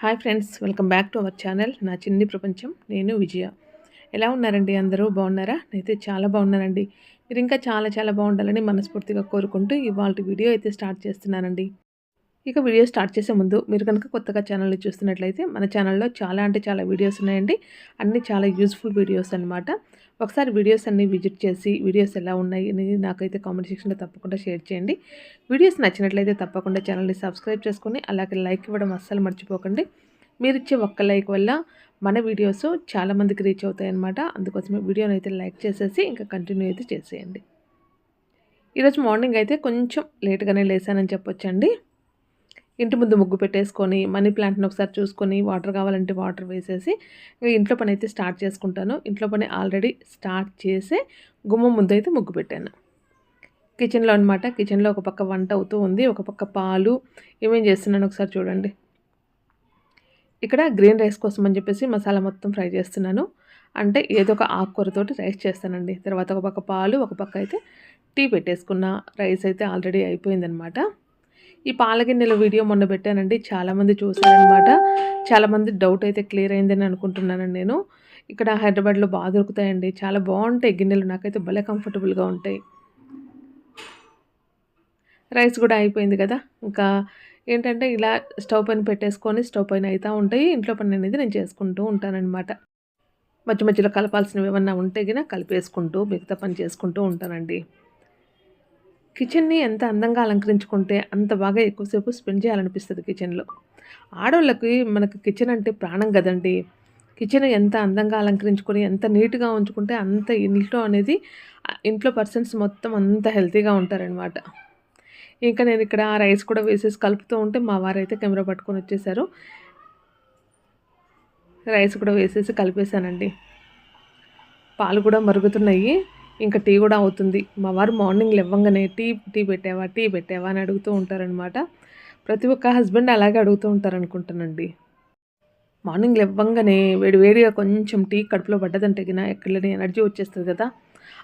Hi friends welcome back to our channel నా చిన్ని ప్రపంచం నేను విజయ. ఎలా ఉన్నారండి అందరూ? బాగున్నారా? నేనైతే చాలా బాగున్నానండి. మీరు ఇంకా చాలా చాలా బాగుండాలని మనస్ఫూర్తిగా కోరుకుంటూ ఇవాళ వీడియో అయితే స్టార్ట్ చేస్తున్నానండి. ఇక వీడియో స్టార్ట్ చేసే ముందు మీరు కనుక కొత్తగా ఛానల్ని చూస్తున్నట్లయితే మన ఛానల్లో చాలా అంటే చాలా వీడియోస్ ఉన్నాయండి. అన్నీ చాలా యూస్ఫుల్ వీడియోస్ అనమాట ఒకసారి వీడియోస్ అన్నీ విజిట్ చేసి వీడియోస్ ఎలా ఉన్నాయి అనేది నాకైతే కామెంట్ సెక్షన్లో తప్పకుండా షేర్ చేయండి. వీడియోస్ నచ్చినట్లయితే తప్పకుండా ఛానల్ని సబ్స్క్రైబ్ చేసుకొని అలాగే లైక్ ఇవ్వడం అస్సలు మర్చిపోకండి. మీరిచ్చే ఒక్క లైక్ వల్ల మన వీడియోస్ చాలామందికి రీచ్ అవుతాయి అనమాట అందుకోసమే వీడియోని అయితే లైక్ చేసేసి ఇంకా కంటిన్యూ అయితే చేసేయండి. ఈరోజు మార్నింగ్ అయితే కొంచెం లేట్గానే లేసానని చెప్పొచ్చండి. ఇంటి ముందు ముగ్గు పెట్టేసుకొని మనీ ప్లాంట్ని ఒకసారి చూసుకొని వాటర్ కావాలంటే వాటర్ వేసేసి ఇంకా ఇంట్లో పని అయితే స్టార్ట్ చేసుకుంటాను. ఇంట్లో పని ఆల్రెడీ స్టార్ట్ చేసే గుమ్మం ముందు అయితే ముగ్గు పెట్టాను. కిచెన్లో అనమాట కిచెన్లో ఒక పక్క వంట అవుతూ ఉంది. ఒక పక్క పాలు. ఏమేం చేస్తున్నాను ఒకసారి చూడండి. ఇక్కడ గ్రీన్ రైస్ కోసం అని చెప్పేసి మసాలా మొత్తం ఫ్రై చేస్తున్నాను. అంటే ఏదో ఒక ఆకుకూరతోటి రైస్ చేస్తానండి. తర్వాత ఒక పక్క పాలు ఒక పక్క అయితే టీ పెట్టేసుకున్న. రైస్ అయితే ఆల్రెడీ అయిపోయిందనమాట ఈ పాలగిన్నెల వీడియో మొన్న పెట్టానండి. చాలామంది చూశారనమాట. చాలామంది డౌట్ అయితే క్లియర్ అయిందని అనుకుంటున్నానండి నేను. ఇక్కడ హైదరాబాద్లో బాగా దొరుకుతాయండి. చాలా బాగుంటాయి గిన్నెలు. నాకైతే భలే కంఫర్టబుల్గా ఉంటాయి. రైస్ కూడా అయిపోయింది కదా. ఇంకా ఏంటంటే ఇలా స్టవ్ పైన పెట్టేసుకొని స్టవ్ పైన అవుతూ ఉంటాయి. ఇంట్లో పని అనేది నేను చేసుకుంటూ ఉంటానన్నమాట మధ్య మధ్యలో కలపాల్సినవి ఏమన్నా ఉంటే గిన కలిపేసుకుంటూ మిగతా పని చేసుకుంటూ ఉంటానండి. కిచెన్ని ఎంత అందంగా అలంకరించుకుంటే అంత బాగా ఎక్కువసేపు స్పెండ్ చేయాలనిపిస్తుంది కిచెన్లో. ఆడవాళ్ళకి మనకు కిచెన్ అంటే ప్రాణం కదండి. కిచెన్ ఎంత అందంగా అలంకరించుకొని ఎంత నీట్గా ఉంచుకుంటే అంత ఇంట్లో అనేది ఇంట్లో పర్సన్స్ మొత్తం అంత హెల్తీగా ఉంటారనమాట ఇంకా నేను ఇక్కడ రైస్ కూడా వేసేసి కలుపుతూ ఉంటే మా వారైతే కెమెరా పట్టుకొని వచ్చేసారు. రైస్ కూడా వేసేసి కలిపేశానండి. పాలు కూడా మరుగుతున్నాయి. ఇంకా టీ కూడా అవుతుంది. మా వారు మార్నింగ్ లేవ్వంగానే టీ టీ పెట్టావా టీ పెట్టావా అని అడుగుతూ ఉంటారనమాట ప్రతి ఒక్క హస్బెండ్ అలాగే అడుగుతూ ఉంటారనుకుంటానండి. మార్నింగ్ లేవ్వంగానే వేడి వేడిగా కొంచెం టీ కడుపులో పడ్డదంటే గిన ఎక్కడలేని ఎనర్జీ వచ్చేస్తుంది కదా.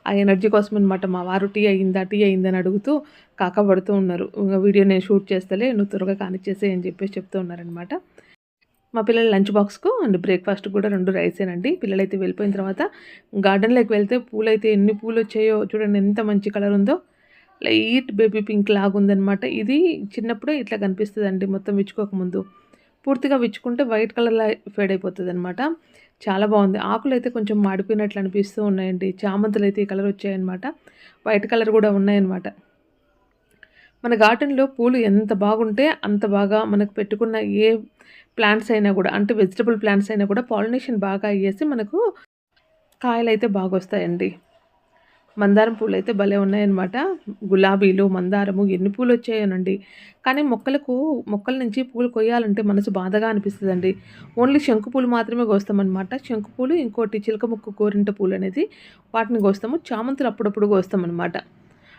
ఆ ఎనర్జీ కోసం అనమాట మా వారు టీ అయిందా టీ అయిందని అడుగుతూ కాకపడుతూ ఉన్నారు. వీడియో నేను షూట్ చేస్తలే నువ్వు త్వరగా కానిచ్చేసే అని చెప్పేసి చెప్తూ ఉన్నారనమాట మా పిల్లల లంచ్ బాక్స్కు అండ్ బ్రేక్ఫాస్ట్ కూడా రెండు రైసేనండి. పిల్లలైతే వెళ్ళిపోయిన తర్వాత గార్డెన్లోకి వెళ్తే పూలైతే ఎన్ని పూలు వచ్చాయో చూడండి ఎంత మంచి కలర్ ఉందో. లైట్ బేబీ పింక్ లాగా ఉందనమాట ఇది చిన్నప్పుడే ఇట్లా కనిపిస్తుంది మొత్తం విచ్చుకోకముందు పూర్తిగా విచ్చుకుంటే వైట్ కలర్లా ఫేడ్ అయిపోతుంది అనమాట చాలా బాగుంది. ఆకులు అయితే కొంచెం మాడిపోయినట్లు అనిపిస్తూ ఉన్నాయండి. చామంతులు అయితే ఈ కలర్ వచ్చాయన్నమాట. వైట్ కలర్ కూడా ఉన్నాయన్నమాట. మన గార్డెన్లో పూలు ఎంత బాగుంటే అంత బాగా మనకు పెట్టుకున్న ఏ ప్లాంట్స్ అయినా కూడా అంటే వెజిటబుల్ ప్లాంట్స్ అయినా కూడా పాలినేషన్ బాగా అయ్యేసి మనకు కాయలు అయితే బాగా వస్తాయండి. మందారం పూలు అయితే భలే ఉన్నాయన్నమాట. గులాబీలు మందారము ఎన్ని పూలు వచ్చాయోనండి కానీ మొక్కలకు మొక్కల నుంచి పూలు కొయ్యాలంటే మనసు బాధగా అనిపిస్తుందండి. ఓన్లీ శంకు పూలు మాత్రమే కోస్తామన్నమాట. శంకు పూలు ఇంకోటి చిలక ముక్కు కోరింట పూలు అనేది వాటిని కోస్తాము. చామంతులు అప్పుడప్పుడు కోస్తామన్నమాట.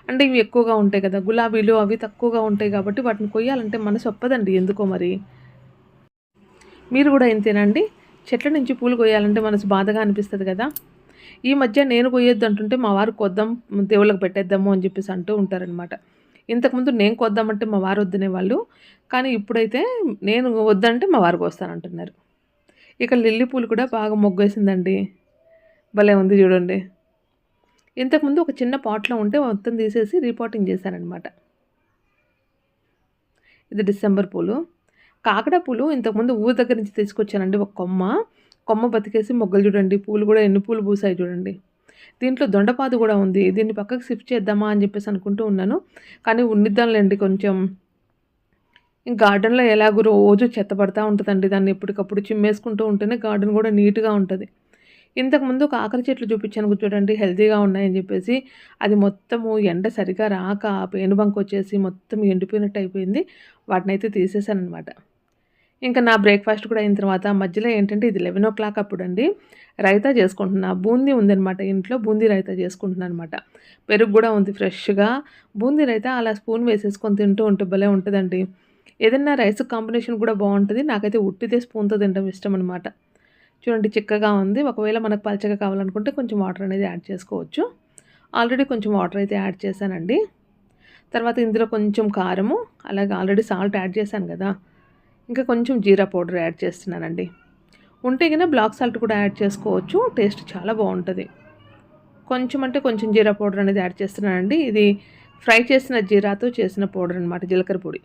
అంటే ఇవి ఎక్కువగా ఉంటాయి కదా గులాబీలు అవి తక్కువగా ఉంటాయి కాబట్టి వాటిని కొయ్యాలంటే మనసు ఒప్పదండి ఎందుకో మరి. మీరు కూడా ఇంతేనండి చెట్ల నుంచి పూలు కొయ్యాలంటే మనసు బాధగా అనిపిస్తుంది కదా. ఈ మధ్య నేను కొయ్యొద్దు అంటుంటే మా వారు కొద్దాం దేవుళ్ళకి పెట్టేద్దాము అని చెప్పేసి అంటూ ఉంటారనమాట ఇంతకుముందు నేను కొద్దామంటే మా వారు వద్దనే వాళ్ళు. కానీ ఇప్పుడైతే నేను వద్దంటే మా వారికి వస్తానంటున్నారు ఇక లిల్లీ పూలు కూడా బాగా మొగ్గేసిందండి. భలే ఉంది చూడండి. ఇంతకుముందు ఒక చిన్న పాట్లో ఉంటే మొత్తం తీసేసి రీపాటింగ్ చేశానమాట ఇది డిసెంబర్ పూలు. కాకడా పూలు ఇంతకుముందు ఊరి దగ్గర నుంచి తీసుకొచ్చానండి ఒక కొమ్మ. కొమ్మ బతికేసి మొగ్గలు చూడండి. పూలు కూడా ఎన్ని పూలు పూసాయి చూడండి. దీంట్లో దొండపాదు కూడా ఉంది. దీన్ని పక్కకు షిఫ్ట్ చేద్దామా అని చెప్పేసి అనుకుంటూ ఉన్నాను. కానీ ఉండిద్దాంలేండి కొంచెం. గార్డెన్లో ఎలాగో రోజు చెత్త పడతా ఉంటుందండి. దాన్ని ఎప్పటికప్పుడు చిమ్మేసుకుంటూ ఉంటేనే గార్డెన్ కూడా నీట్గా ఉంటుంది. ఇంతకుముందు కాకర చెట్లు చూపించాను చూడండి. హెల్తీగా ఉన్నాయని చెప్పేసి. అది మొత్తము ఎండ సరిగా రాక పేనుబంక్ వచ్చేసి మొత్తం ఎండిపోయినట్టు అయిపోయింది. వాటిని అయితే తీసేసాను అనమాట ఇంకా నా బ్రేక్ఫాస్ట్ కూడా అయిన తర్వాత మధ్యలో ఏంటంటే ఇది లెవెన్ ఓ క్లాక్ అప్పుడు అండి రైతా చేసుకుంటున్నా. బూందీ ఉందనమాట ఇంట్లో బూందీ రైతా చేసుకుంటున్నాను అనమాట పెరుగు కూడా ఉంది ఫ్రెష్గా. బూందీ రైతా అలా స్పూన్ వేసేసుకొని తింటూ ఉంటే భలే ఉంటుందండి. ఏదైనా రైస్ కాంబినేషన్ కూడా బాగుంటుంది. నాకైతే ఉట్టితే స్పూన్తో తినడం ఇష్టం అనమాట చూడండి చిక్కగా ఉంది. ఒకవేళ మనకు పలచగా కావాలనుకుంటే కొంచెం వాటర్ అనేది యాడ్ చేసుకోవచ్చు. ఆల్రెడీ కొంచెం వాటర్ అయితే యాడ్ చేశానండి. తర్వాత ఇందులో కొంచెం కారము అలాగే ఆల్రెడీ సాల్ట్ యాడ్ చేశాను కదా. ఇంకా కొంచెం జీరా పౌడర్ యాడ్ చేస్తున్నానండి. ఉంటే కన్నా బ్లాక్ సాల్ట్ కూడా యాడ్ చేసుకోవచ్చు. టేస్ట్ చాలా బాగుంటుంది. కొంచెం అంటే కొంచెం జీరా పౌడర్ అనేది యాడ్ చేస్తున్నానండి. ఇది ఫ్రై చేసిన జీరాతో చేసిన పౌడర్ అనమాట జీలకర్ర పొడి.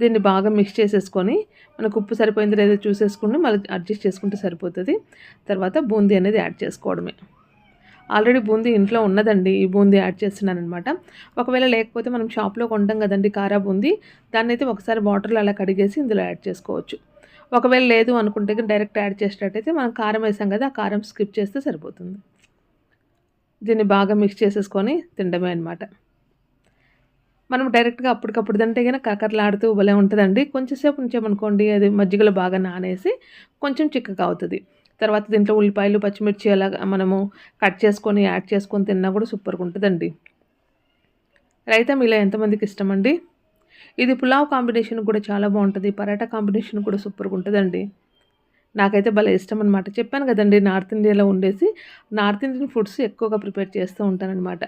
దీన్ని బాగా మిక్స్ చేసేసుకొని మనకు ఉప్పు సరిపోయింది లేదో చూసేసుకుని మళ్ళీ అడ్జస్ట్ చేసుకుంటే సరిపోతుంది. తర్వాత బూందీ అనేది యాడ్ చేసుకోవడమే. ఆల్రెడీ బూందీ ఇంట్లో ఉన్నదండి ఈ బూందీ యాడ్ చేస్తున్నాను అనమాట ఒకవేళ లేకపోతే మనం షాప్లో కొంటాం కదండి కారా బూందీ దాన్ని అయితే ఒకసారి వాటర్లో అలా కడిగేసి ఇందులో యాడ్ చేసుకోవచ్చు. ఒకవేళ లేదు అనుకుంటే డైరెక్ట్ యాడ్ చేసేటట్టయితే మనం కారం వేసాం కదా ఆ కారం స్కిప్ చేస్తే సరిపోతుంది. దీన్ని బాగా మిక్స్ చేసేసుకొని తినడమే అనమాట మనం డైరెక్ట్గా అప్పటికప్పుడు తింటే కనుక కకర్లాడుతూ భలే ఉంటుందండి. కొంచెంసేపు ఉంచామనుకోండి అది మజ్జిగలో బాగా నానేసి కొంచెం చిక్కగా అవుతుంది. తర్వాత దీంట్లో ఉల్లిపాయలు పచ్చిమిర్చి అలా మనము కట్ చేసుకొని యాడ్ చేసుకొని తిన్నా కూడా సూపర్గా ఉంటుందండి. రైతా మీలో ఎంతమందికి ఇష్టమండి? ఇది పులావ్ కాంబినేషన్ కూడా చాలా బాగుంటుంది. పరాటా కాంబినేషన్ కూడా సూపర్గా ఉంటుందండి. నాకైతే భలే ఇష్టం అనమాట చెప్పాను కదండి నార్త్ ఇండియాలో ఉండేసి నార్త్ ఇండియన్ ఫుడ్స్ ఎక్కువగా ప్రిపేర్ చేస్తూ ఉంటానన్నమాట.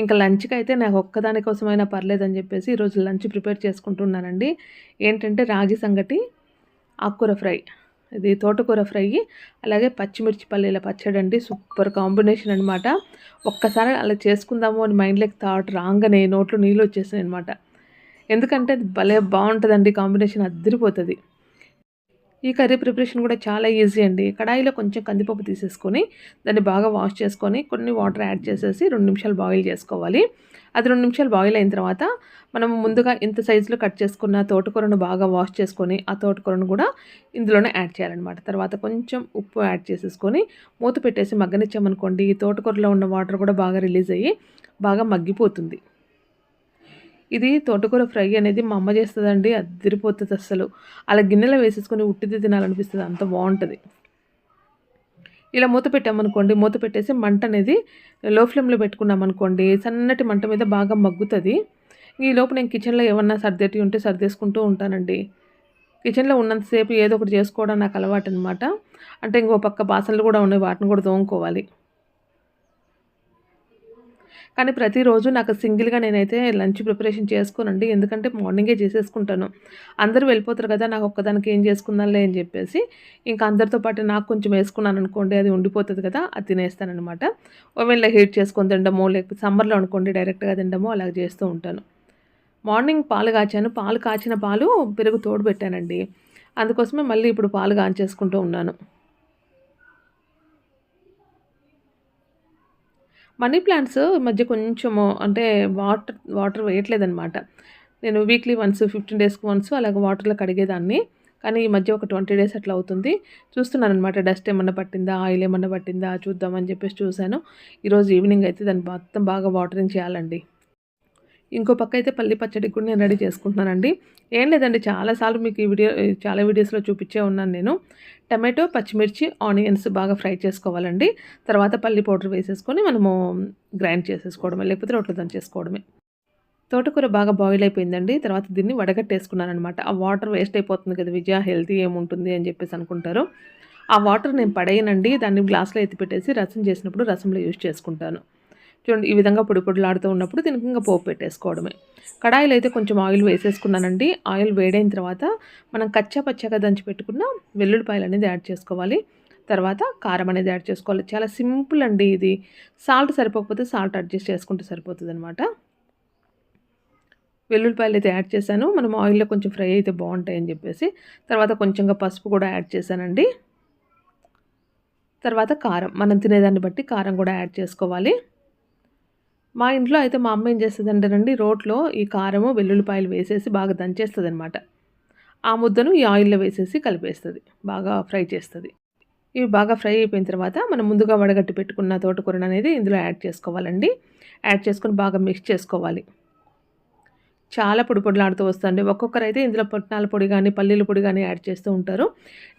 ఇంకా లంచ్కి అయితే నాకు ఒక్కదానికోసమైనా పర్లేదని చెప్పేసి ఈరోజు లంచ్ ప్రిపేర్ చేసుకుంటున్నానండి. ఏంటంటే రాగి సంగటి ఆకుకూర ఫ్రై. ఇది తోటకూర ఫ్రై. అలాగే పచ్చిమిర్చి పల్లీల పచ్చడి అండి. సూపర్ కాంబినేషన్ అనమాట ఒక్కసారి అలా చేసుకుందాము అని మైండ్లోకి థాట్ రాగానే నోట్లో నీళ్ళు వచ్చేసాయి అనమాట ఎందుకంటే అది భలే బాగుంటుందండి. కాంబినేషన్ అద్దరిపోతుంది. ఈ కర్రీ ప్రిపరేషన్ కూడా చాలా ఈజీ అండి. కడాయిలో కొంచెం కందిపప్పు తీసేసుకొని దాన్ని బాగా వాష్ చేసుకొని కొన్ని వాటర్ యాడ్ చేసేసి రెండు నిమిషాలు బాయిల్ చేసుకోవాలి. అది రెండు నిమిషాలు బాయిల్ అయిన తర్వాత మనం ముందుగా ఇంత సైజులో కట్ చేసుకున్న తోటకూరను బాగా వాష్ చేసుకొని ఆ తోటకూరను కూడా ఇందులోనే యాడ్ చేయాలన్నమాట. తర్వాత కొంచెం ఉప్పు యాడ్ చేసేసుకొని మూత పెట్టేసి మగ్గనిచ్చామనుకోండి ఈ తోటకూరలో ఉన్న వాటర్ కూడా బాగా రిలీజ్ అయ్యి బాగా మగ్గిపోతుంది. ఇది తోటకూర ఫ్రై అనేది మా అమ్మ చేస్తుందండి అదిరిపోతుంది అస్సలు. అలా గిన్నెలో వేసేసుకొని ఉట్టిది తినాలనిపిస్తుంది అంత బాగుంటుంది. ఇలా మూత పెట్టామనుకోండి మూత పెట్టేసి మంట అనేది లో ఫ్లేమ్లో పెట్టుకున్నామనుకోండి సన్నటి మంట మీద బాగా మగ్గుతుంది. ఈ లోపు నేను కిచెన్లో ఏమన్నా సర్దేటి ఉంటే సర్దేసుకుంటూ ఉంటానండి. కిచెన్లో ఉన్నంతసేపు ఏదో ఒకటి చేసుకోవడం నాకు అలవాటు అనమాట అంటే ఇంకో పక్క బాసనలు కూడా ఉన్నాయి వాటిని కూడా తోముకోవాలి. కానీ ప్రతిరోజు నాకు సింగిల్గా నేనైతే లంచ్ ప్రిపరేషన్ చేసుకోనండి. ఎందుకంటే మార్నింగే చేసేసుకుంటాను. అందరూ వెళ్ళిపోతారు కదా నాకు ఒక్కదానికి ఏం చేసుకుందాంలే అని చెప్పేసి ఇంకా అందరితో పాటు నాకు కొంచెం వేసుకున్నాను అనుకోండి అది ఉండిపోతుంది కదా అది తినేస్తానమాట ఓవెన్లో హీట్ చేసుకొని తినడమో లేకపోతే సమ్మర్లో అనుకోండి డైరెక్ట్గా తినడమో అలాగ చేస్తూ ఉంటాను. మార్నింగ్ పాలు కాచాను. పాలు కాచిన పాలు పెరుగు తోడు పెట్టానండి. అందుకోసమే మళ్ళీ ఇప్పుడు పాలు కాంచేసుకుంటూ ఉన్నాను. మనీ ప్లాంట్స్ మధ్య కొంచెము అంటే వాటర్ వాటర్ వేయట్లేదనమాట నేను వీక్లీ వన్స్ ఫిఫ్టీన్ డేస్కి వన్స్ అలాగ వాటర్లో కడిగేదాన్ని. కానీ ఈ మధ్య ఒక ట్వంటీ డేస్ అట్లా అవుతుంది. చూస్తున్నాను అనమాట డస్ట్ ఏమన్నా పట్టిందా ఆయిల్ ఏమన్నా పట్టిందా చూద్దామని చెప్పేసి చూశాను. ఈరోజు ఈవినింగ్ అయితే దాన్ని మొత్తం బాగా వాటరింగ్ చేయాలండి. ఇంకో పక్క అయితే పల్లి పచ్చడి కూడా నేను రెడీ చేసుకుంటున్నానండి. ఏం లేదండి చాలాసార్లు మీకు ఈ వీడియో చాలా వీడియోస్లో చూపించే ఉన్నాను నేను. టమాటో పచ్చిమిర్చి ఆనియన్స్ బాగా ఫ్రై చేసుకోవాలండి. తర్వాత పల్లి పౌడర్ వేసేసుకొని మనము గ్రైండ్ చేసేసుకోవడమే లేకపోతే రొట్టెలు దంచేసుకోవడమే. తోటకూర బాగా బాయిల్ అయిపోయిందండి. తర్వాత దీన్ని వడగట్టేసుకున్నాను అనమాట ఆ వాటర్ వేస్ట్ అయిపోతుంది కదా విజయ హెల్తీ ఏముంటుంది అని చెప్పేసి అనుకుంటారు. ఆ వాటర్ నేను పడేయనండి. దాన్ని గ్లాస్లో ఎత్తి పెట్టేసి రసం చేసినప్పుడు రసంలో యూజ్ చేసుకుంటాను. చూడండి ఈ విధంగా పొడి పొడిలాడుతూ ఉన్నప్పుడు దీనికి ఇంకా పోపు పెట్టేసుకోవడమే. కడాయిలు అయితే కొంచెం ఆయిల్ వేసేసుకున్నానండి. ఆయిల్ వేడైన తర్వాత మనం కచ్చా పచ్చగా దంచి పెట్టుకున్న వెల్లుల్లిపాయలు అనేది యాడ్ చేసుకోవాలి. తర్వాత కారం అనేది యాడ్ చేసుకోవాలి. చాలా సింపుల్ అండి ఇది. సాల్ట్ సరిపోకపోతే సాల్ట్ అడ్జస్ట్ చేసుకుంటే సరిపోతుంది అనమాట వెల్లుల్లిపాయలు అయితే యాడ్ చేశాను. మనం ఆయిల్లో కొంచెం ఫ్రై అయితే బాగుంటాయి అని చెప్పేసి. తర్వాత కొంచెంగా పసుపు కూడా యాడ్ చేశానండి. తర్వాత కారం. మనం తినేదాన్ని బట్టి కారం కూడా యాడ్ చేసుకోవాలి. మా ఇంట్లో అయితే మా అమ్మ ఏం చేస్తుంది అంటేనండి రోట్లో ఈ కారము వెల్లుల్లిపాయలు వేసేసి బాగా దంచేస్తుంది అనమాట ఆ ముద్దను ఈ ఆయిల్లో వేసేసి కలిపేస్తుంది బాగా ఫ్రై చేస్తుంది. ఇవి బాగా ఫ్రై అయిపోయిన తర్వాత మనం ముందుగా వడగట్టి పెట్టుకున్న తోటకూరను అనేది ఇందులో యాడ్ చేసుకోవాలండి. యాడ్ చేసుకొని బాగా మిక్స్ చేసుకోవాలి. చాలా పొడి పొడిలాడుతూ వస్తుంది ఒక్కొక్కరు అయితే ఇందులో పొట్నాల పొడి కానీ పల్లీల పొడి కానీ యాడ్ చేస్తూ ఉంటారు.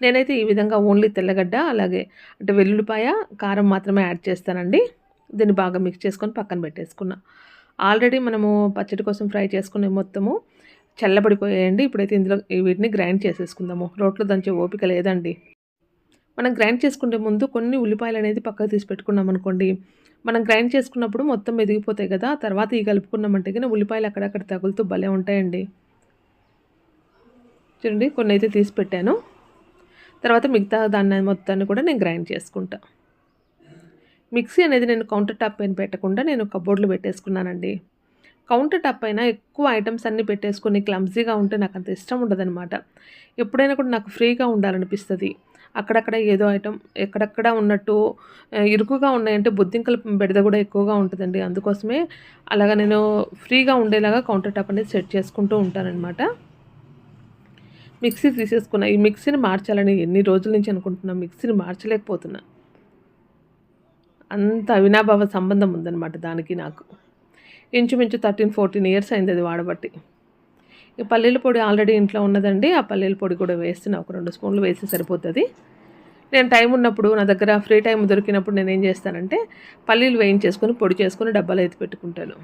నేనైతే ఈ విధంగా ఓన్లీ తెల్లగడ్డ అలాగే అంటే వెల్లుల్లిపాయ కారం మాత్రమే యాడ్ చేస్తానండి. దీన్ని బాగా మిక్స్ చేసుకొని పక్కన పెట్టేసుకున్నా. ఆల్రెడీ మనము పచ్చడి కోసం ఫ్రై చేసుకునే మొత్తము చల్లబడిపోయాయండి. ఇప్పుడైతే ఇందులో వీటిని గ్రైండ్ చేసేసుకుందాము. రోట్లో దంచే ఓపిక లేదండి. మనం గ్రైండ్ చేసుకునే ముందు కొన్ని ఉల్లిపాయలు అనేది పక్కకు తీసి పెట్టుకున్నాం అనుకోండి. మనం గ్రైండ్ చేసుకున్నప్పుడు మొత్తం ఎదిగిపోతాయి కదా. తర్వాత ఈ కలుపుకున్నామంటే కానీ ఉల్లిపాయలు అక్కడక్కడ తగులుతూ భలే ఉంటాయండి. చూడండి కొన్ని అయితే తీసి పెట్టాను. తర్వాత మిగతా దాన్ని మొత్తాన్ని కూడా నేను గ్రైండ్ చేసుకుంటాను మిక్సీ అనేది నేను కౌంటర్ టాప్ పైన పెట్టకుండా నేను కబోర్డ్లో పెట్టేసుకున్నానండి. కౌంటర్ టాప్ పైన ఎక్కువ ఐటమ్స్ అన్నీ పెట్టేసుకుని క్లమ్జీగా ఉంటే నాకు అంత ఇష్టం ఉండదనమాట ఎప్పుడైనా కూడా నాకు ఫ్రీగా ఉండాలనిపిస్తుంది. అక్కడక్కడ ఏదో ఐటమ్ ఎక్కడెక్కడ ఉన్నట్టు ఇరుకుగా ఉన్నాయంటే బొద్దింకల బెడద కూడా ఎక్కువగా ఉంటుందండి. అందుకోసమే అలాగా నేను ఫ్రీగా ఉండేలాగా కౌంటర్ టాప్ అనేది సెట్ చేసుకుంటూ ఉంటానన్నమాట. మిక్సీ తీసేసుకున్నా ఈ మిక్సీని మార్చాలని ఎన్ని రోజుల నుంచి అనుకుంటున్నా మిక్సీని మార్చలేకపోతున్నా. అంత అవినాభావ సంబంధం ఉందన్నమాట దానికి నాకు. ఇంచుమించు థర్టీన్ ఫోర్టీన్ ఇయర్స్ అయింది అది వాడబట్టి. ఈ పల్లీల పొడి ఆల్రెడీ ఇంట్లో ఉన్నదండి. ఆ పల్లీల పొడి కూడా వేస్తున్నా ఒక రెండు స్పూన్లు వేస్తే సరిపోతుంది. నేను టైం ఉన్నప్పుడు నా దగ్గర ఫ్రీ టైం దొరికినప్పుడు నేను ఏం చేస్తానంటే పల్లీలు వేయించేసుకొని పొడి చేసుకొని డబ్బాలు ఎత్తి పెట్టుకుంటాను.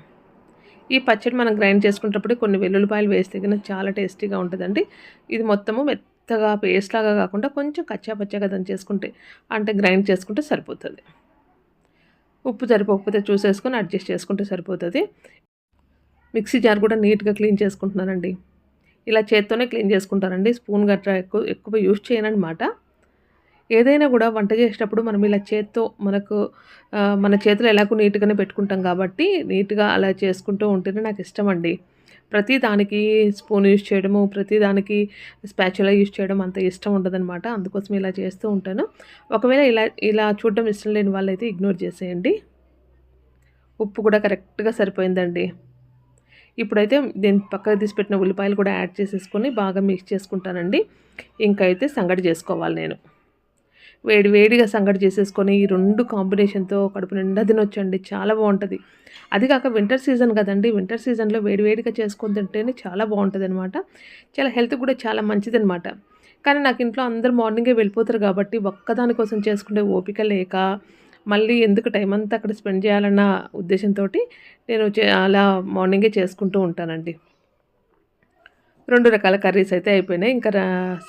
ఈ పచ్చడి మనం గ్రైండ్ చేసుకునేటప్పుడు కొన్ని వెల్లుల్లిపాయలు వేస్తే కనుక చాలా టేస్టీగా ఉంటుందండి. ఇది మొత్తము మెత్తగా పేస్ట్ లాగా కాకుండా కొంచెం కచ్చాపచ్చాగా దాన్ని చేసుకుంటే అంటే గ్రైండ్ చేసుకుంటే సరిపోతుంది. ఉప్పు సరిపోకపోతే చూసేసుకొని అడ్జస్ట్ చేసుకుంటే సరిపోతుంది. మిక్సీ జార్ కూడా నీట్గా క్లీన్ చేసుకుంటున్నానండి. ఇలా చేత్తోనే క్లీన్ చేసుకుంటానండి. స్పూన్ గట్రా ఎక్కువ ఎక్కువ యూజ్ చేయనమాట ఏదైనా కూడా వంట చేసేటప్పుడు మనం ఇలా చేత్తో మనకు మన చేతులు ఎలాగో నీట్గానే పెట్టుకుంటాం కాబట్టి నీట్గా అలా చేసుకుంటూ ఉంటేనే నాకు ఇష్టం అండి ప్రతి దానికి స్పూన్ యూజ్ చేయడము ప్రతి దానికి స్పాచులా యూజ్ చేయడం అంత ఇష్టం ఉండదన్నమాట. అందుకోసం ఇలా చేస్తూ ఉంటాను. ఒకవేళ ఇలా ఇలా చూడడం ఇష్టం లేని వాళ్ళైతే ఇగ్నోర్ చేసేయండి. ఉప్పు కూడా కరెక్ట్గా సరిపోయిందండి. ఇప్పుడైతే దీని పక్కకు తీసి పెట్టిన ఉల్లిపాయలు కూడా యాడ్ చేసేసుకొని బాగా మిక్స్ చేసుకుంటానండి. ఇంకా అయితే సంగటి చేసుకోవాలి నేను. వేడి వేడిగా సంగటి చేసేసుకొని ఈ రెండు కాంబినేషన్తో కడుపు నిండా తినొచ్చండి. చాలా బాగుంటుంది. అది కాక వింటర్ సీజన్ కదండి. వింటర్ సీజన్లో వేడివేడిగా చేసుకొని తింటేనే చాలా బాగుంటుంది అనమాట చాలా హెల్త్ కూడా చాలా మంచిది అనమాట కానీ నాకు ఇంట్లో అందరు మార్నింగే వెళ్ళిపోతారు కాబట్టి ఒక్కదాని కోసం చేసుకునే ఓపిక లేక మళ్ళీ ఎందుకు టైం అంతా అక్కడ స్పెండ్ చేయాలన్న ఉద్దేశంతో నేను చే- అలా మార్నింగే చేసుకుంటూ ఉంటానండి. రెండు రకాల కర్రీస్ అయితే అయిపోయినాయి. ఇంకా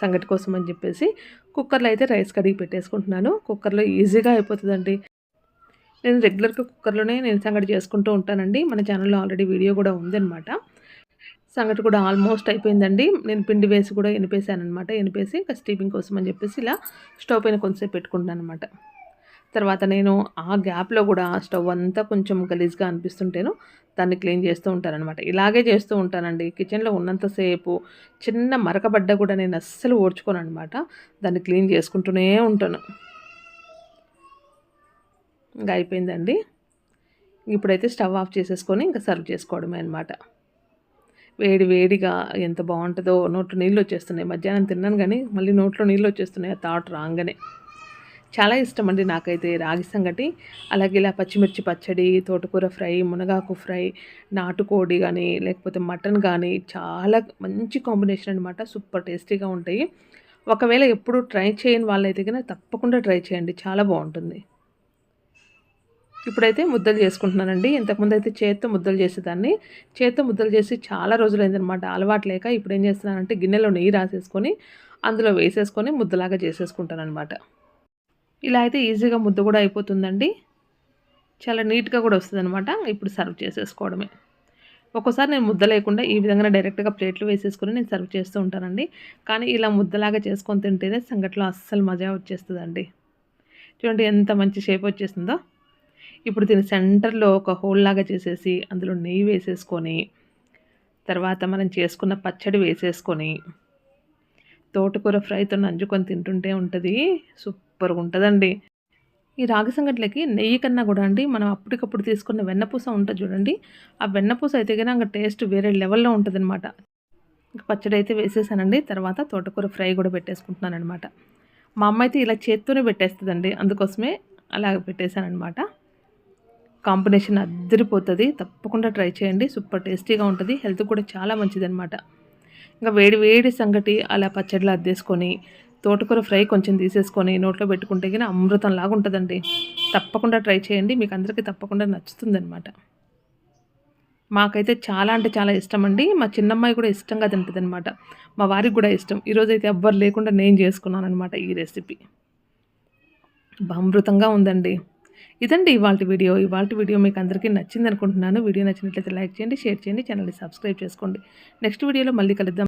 సంగటి కోసం అని చెప్పేసి కుక్కర్లో అయితే రైస్ కడిగి పెట్టేసుకుంటున్నాను. కుక్కర్లో ఈజీగా అయిపోతుందండి. నేను రెగ్యులర్గా కుక్కర్లోనే నేను సంగటి చేసుకుంటూ ఉంటానండి. మన ఛానల్లో ఆల్రెడీ వీడియో కూడా ఉందన్నమాట. సంగటి కూడా ఆల్మోస్ట్ అయిపోయిందండి. నేను పిండి వేసి కూడా ఎనిపేసాను అనమాట ఎనిపేసి ఇంకా స్టీపింగ్ కోసం అని చెప్పేసి ఇలా స్టవ్ పైన కొంచెంసేపు పెట్టుకుంటాను అనమాట తర్వాత నేను ఆ గ్యాప్లో కూడా స్టవ్ అంతా కొంచెం గలీజ్గా అనిపిస్తుంటేను దాన్ని క్లీన్ చేస్తూ ఉంటానన్నమాట. ఇలాగే చేస్తూ ఉంటానండి. కిచెన్లో ఉన్నంతసేపు చిన్న మరకబడ్డ కూడా నేను అస్సలు ఓడ్చుకోను అనమాట దాన్ని క్లీన్ చేసుకుంటూనే ఉంటాను. ఇంకా అయిపోయిందండి. ఇప్పుడైతే స్టవ్ ఆఫ్ చేసేసుకొని ఇంకా సర్వ్ చేసుకోవడమే అనమాట వేడి వేడిగా ఎంత బాగుంటుందో నోట్లో నీళ్ళు వచ్చేస్తున్నాయి. మధ్యాహ్నం తిన్నాను కానీ మళ్ళీ నోట్లో నీళ్ళు వచ్చేస్తున్నాయి. ఆ థాట్ రాగానే. చాలా ఇష్టం అండి నాకైతే రాగి సంగటి. అలాగే ఇలా పచ్చిమిర్చి పచ్చడి తోటకూర ఫ్రై మునగాకు ఫ్రై నాటుకోడి కానీ లేకపోతే మటన్ కానీ చాలా మంచి కాంబినేషన్ అనమాట సూపర్ టేస్టీగా ఉంటాయి. ఒకవేళ ఎప్పుడు ట్రై చేయని వాళ్ళైతే కనుక తప్పకుండా ట్రై చేయండి. చాలా బాగుంటుంది. ఇప్పుడైతే ముద్దలు చేసుకుంటున్నానండి. ఇంతకుముందు అయితే చేత్తో ముద్దలు చేసేదాన్ని. చేత్తో ముద్దలు చేసి చాలా రోజులైందనమాట అలవాటు లేక ఇప్పుడు ఏం చేస్తున్నానంటే గిన్నెలో నెయ్యి రాసేసుకొని అందులో వేసేసుకొని ముద్దలాగా చేసేసుకుంటాను అనమాట ఇలా అయితే ఈజీగా ముద్ద కూడా అయిపోతుందండి. చాలా నీట్గా కూడా వస్తుంది అనమాట ఇప్పుడు సర్వ్ చేసేసుకోవడమే. ఒక్కోసారి నేను ముద్ద లేకుండా ఈ విధంగా డైరెక్ట్గా ప్లేట్లు వేసేసుకొని నేను సర్వ్ చేస్తూ ఉంటానండి. కానీ ఇలా ముద్దలాగా చేసుకొని తింటేనే సంగట్లో అస్సలు మజా వచ్చేస్తుందండి. చూడండి ఎంత మంచి షేప్ వచ్చేసిందో ఇప్పుడు దీని సెంటర్లో ఒక హోల్ లాగా చేసేసి అందులో నెయ్యి వేసేసుకొని తర్వాత మనం చేసుకున్న పచ్చడి వేసేసుకొని తోటకూర ఫ్రైతో నంజుకొని తింటుంటే ఉంటుంది. సూపర్గా ఉంటుందండి. ఈ రాగి సంగట్లకి నెయ్యి కన్నా కూడా అండి మనం అప్పటికప్పుడు తీసుకున్న వెన్నపూస ఉంటుంది చూడండి. ఆ వెన్నపూస అయితే కనుక టేస్ట్ వేరే లెవెల్లో ఉంటుంది అనమాట పచ్చడి అయితే వేసేసానండి. తర్వాత తోటకూర ఫ్రై కూడా పెట్టేసుకుంటున్నాను అనమాట మా అమ్మ అయితే ఇలా చేత్తోనే పెట్టేస్తుందండి. అందుకోసమే అలా పెట్టేశానమాట కాంబినేషన్ అద్దరిపోతుంది తప్పకుండా ట్రై చేయండి. సూపర్ టేస్టీగా ఉంటుంది. హెల్త్ కూడా చాలా మంచిదన్నమాట. ఇంకా వేడి వేడి సంగటి అలా పచ్చడిలో అద్దేసుకొని తోటకూర ఫ్రై కొంచెం తీసేసుకొని నోట్లో పెట్టుకుంటే కానీ అమృతం లాగా ఉంటుందండి. తప్పకుండా ట్రై చేయండి. మీకు అందరికీ తప్పకుండా నచ్చుతుందన్నమాట. మాకైతే చాలా అంటే చాలా ఇష్టం అండి మా చిన్నమ్మాయి కూడా ఇష్టంగా తింటుంది అనమాట మా వారికి కూడా ఇష్టం. ఈరోజు అయితే ఎవ్వరు లేకుండా నేను చేసుకున్నాను అనమాట ఈ రెసిపీ. అమృతంగా ఉందండి. ఇదండి ఇవాళ వీడియో. ఇవాళ వీడియో మీకు అందరికీ నచ్చింది అనుకుంటున్నాను వీడియో నచ్చినట్లయితే లైక్ చేయండి షేర్ చేయండి ఛానల్ని సబ్స్క్రైబ్ చేసుకోండి. నెక్స్ట్ వీడియోలో మళ్ళీ కలుద్దాం.